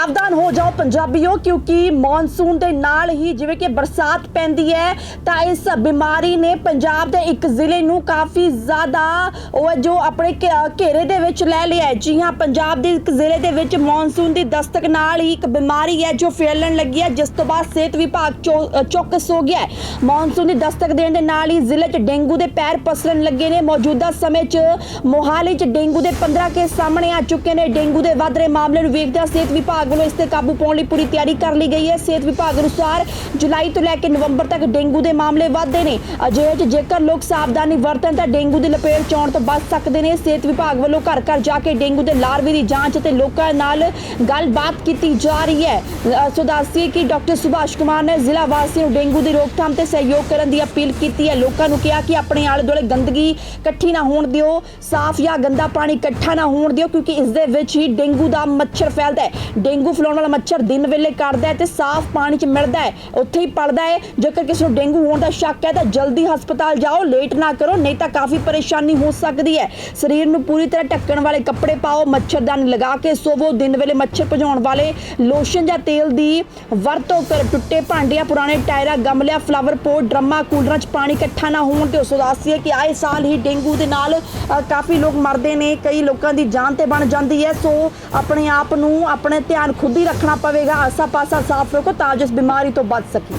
ਸਾਵਧਾਨ ਹੋ ਜਾਓ ਪੰਜਾਬੀਓ, ਕਿਉਂਕਿ ਮੌਨਸੂਨ ਦੇ ਨਾਲ ਹੀ ਜਿਵੇਂ ਕਿ ਬਰਸਾਤ ਪੈਂਦੀ ਹੈ, ਤਾਂ ਇਸ ਬਿਮਾਰੀ ਨੇ ਪੰਜਾਬ ਦੇ ਇੱਕ ਜ਼ਿਲ੍ਹੇ ਨੂੰ ਕਾਫੀ ਜ਼ਿਆਦਾ ਉਹ ਹੈ ਜੋ ਆਪਣੇ ਘੇਰੇ ਦੇ ਵਿੱਚ ਲੈ ਲਿਆ ਜੀ ਹਾਂ, ਪੰਜਾਬ ਦੇ ਇੱਕ ਜ਼ਿਲ੍ਹੇ ਦੇ ਵਿੱਚ ਮੌਨਸੂਨ ਦੀ ਦਸਤਕ ਨਾਲ ਹੀ ਇੱਕ ਬਿਮਾਰੀ ਹੈ ਜੋ ਫੈਲਣ ਲੱਗੀ ਹੈ, ਜਿਸ ਤੋਂ ਬਾਅਦ ਸਿਹਤ ਵਿਭਾਗ ਚੌ- ਚੌਕਸ ਹੋ ਗਿਆ ਮੌਨਸੂਨ ਦੀ ਦਸਤਕ ਦੇਣ ਦੇ ਨਾਲ ਹੀ ਜ਼ਿਲ੍ਹੇ 'ਚ ਡੇਂਗੂ ਦੇ ਪੈਰ ਪਸਰਨ ਲੱਗੇ ਨੇ। ਮੌਜੂਦਾ ਸਮੇਂ 'ਚ ਮੋਹਾਲੀ 'ਚ ਡੇਂਗੂ ਦੇ 15 ਕੇਸ ਸਾਹਮਣੇ ਆ ਚੁੱਕੇ ਨੇ। ਡੇਂਗੂ ਦੇ ਵੱਧ ਰਹੇ ਮਾਮਲੇ ਨੂੰ ਵੇਖਦਿਆਂ ਸਿਹਤ ਵਿਭਾਗ ਵੱਲੋਂ ਇਸ ਤੇ ਕਾਬੂ ਪਾਉਣ ਲਈ ਪੂਰੀ ਤਿਆਰੀ ਕਰ ਲਈ ਗਈ ਹੈ। ਸਿਹਤ ਵਿਭਾਗ ਅਨੁਸਾਰ ਜੁਲਾਈ ਤੋਂ ਲੈ ਕੇ ਨਵੰਬਰ ਤੱਕ ਡੇਂਗੂ ਦੇ ਮਾਮਲੇ ਵਧਦੇ ਨੇ। ਅਜਿਹੇ 'ਚ ਜੇਕਰ ਲੋਕ ਸਾਵਧਾਨੀ ਵਰਤਣ ਤਾਂ ਡੇਂਗੂ ਦੀ ਲਪੇਟ 'ਚ ਤੋਂ ਬਚ ਸਕਦੇ ਨੇ। ਸਿਹਤ ਵਿਭਾਗ ਵੱਲੋਂ ਘਰ ਘਰ ਜਾ ਕੇ ਡੇਂਗੂ ਦੇ ਲਾਰਵੇ ਦੀ ਜਾਂਚ ਅਤੇ ਲੋਕਾਂ ਨਾਲ ਗੱਲਬਾਤ ਕੀਤੀ ਜਾ ਰਹੀ ਹੈ। ਸੋ ਦੱਸਦੀ ਕਿ ਡਾਕਟਰ ਸੁਭਾਸ਼ ਕੁਮਾਰ ਨੇ ਜ਼ਿਲ੍ਹਾ ਵਾਸੀਆਂ ਨੂੰ ਡੇਂਗੂ ਦੀ ਰੋਕਥਾਮ ਤੇ ਸਹਿਯੋਗ ਕਰਨ ਦੀ ਅਪੀਲ ਕੀਤੀ ਹੈ। ਲੋਕਾਂ ਨੂੰ ਕਿਹਾ ਕਿ ਆਪਣੇ ਆਲੇ ਦੁਆਲੇ ਗੰਦਗੀ ਇਕੱਠੀ ਨਾ ਹੋਣ ਦਿਓ, ਸਾਫ਼ ਜਾਂ ਗੰਦਾ ਪਾਣੀ ਇਕੱਠਾ ਨਾ ਹੋਣ ਦਿਓ, ਕਿਉਂਕਿ ਇਸ ਦੇ ਵਿੱਚ ਹੀ ਡੇਂਗੂ ਦਾ ਮੱਛਰ ਫੈਲਦਾ ਹੈ। ਡੇਂਗੂ ਫਲਾਉਣ ਵਾਲਾ ਮੱਛਰ ਦਿਨ ਵੇਲੇ ਕੱਟਦਾ ਹੈ ਤੇ ਸਾਫ਼ ਪਾਣੀ 'ਚ ਮਿਲਦਾ ਹੈ। ਉੱਥੇ ਹੀ ਪਲਦਾ ਹੈ। ਜੇਕਰ ਕਿਸੇ ਨੂੰ ਡੇਂਗੂ ਹੋਣ ਦਾ ਸ਼ੱਕ ਹੈ ਤਾਂ ਜਲਦੀ ਹਸਪਤਾਲ ਜਾਓ। ਲੇਟ ਨਾ ਕਰੋ, ਨਹੀਂ ਤਾਂ ਕਾਫੀ ਪਰੇਸ਼ਾਨੀ ਹੋ ਸਕਦੀ ਹੈ। ਸਰੀਰ ਨੂੰ ਪੂਰੀ ਤਰ੍ਹਾਂ ਢੱਕਣ ਵਾਲੇ ਕੱਪੜੇ ਪਾਓ, ਮੱਛਰਦਾਨੀ ਲਗਾ ਕੇ ਸੋਵੋ। ਦਿਨ ਵੇਲੇ ਮੱਛਰ ਭਜਾਉਣ ਵਾਲੇ ਲੋਸ਼ਨ ਜਾਂ ਤੇਲ ਦੀ ਵਰਤੋਂ ਕਰ। ਟੁੱਟੇ ਭਾਂਡਿਆਂ, ਪੁਰਾਣੇ ਟਾਇਰਾਂ, ਗਮਲਿਆਂ ਫਲਾਵਰ ਪੋਟ ਡਰਮਾ, ਕੂਲਰਾਂ 'ਚ ਪਾਣੀ ਇਕੱਠਾ ਨਾ ਹੋਣ ਤੇ ਉਸ ਉਦਾਸੀ ਹੈ ਕਿ ਆਏ ਸਾਲ ਹੀ ਡੇਂਗੂ ਦੇ ਨਾਲ ਕਾਫੀ ਲੋਕ ਮਰਦੇ ਨੇ। ਕਈ ਲੋਕਾਂ ਦੀ ਜਾਨ ਤੇ ਬਣ ਜਾਂਦੀ ਹੈ। ਸੋ ਆਪਣੇ ਆਪ ਨੂੰ, ਆਪਣੇ ਧਿਆਨ ਖੁਦ ਹੀ ਰੱਖਣਾ ਪਵੇਗਾ। ਆਸਾ ਪਾਸਾ ਸਾਫ਼ ਰੱਖੋ ਤਾਂ ਜੋ ਬਿਮਾਰੀ ਤੋਂ ਬਚ ਸਕੀਏ।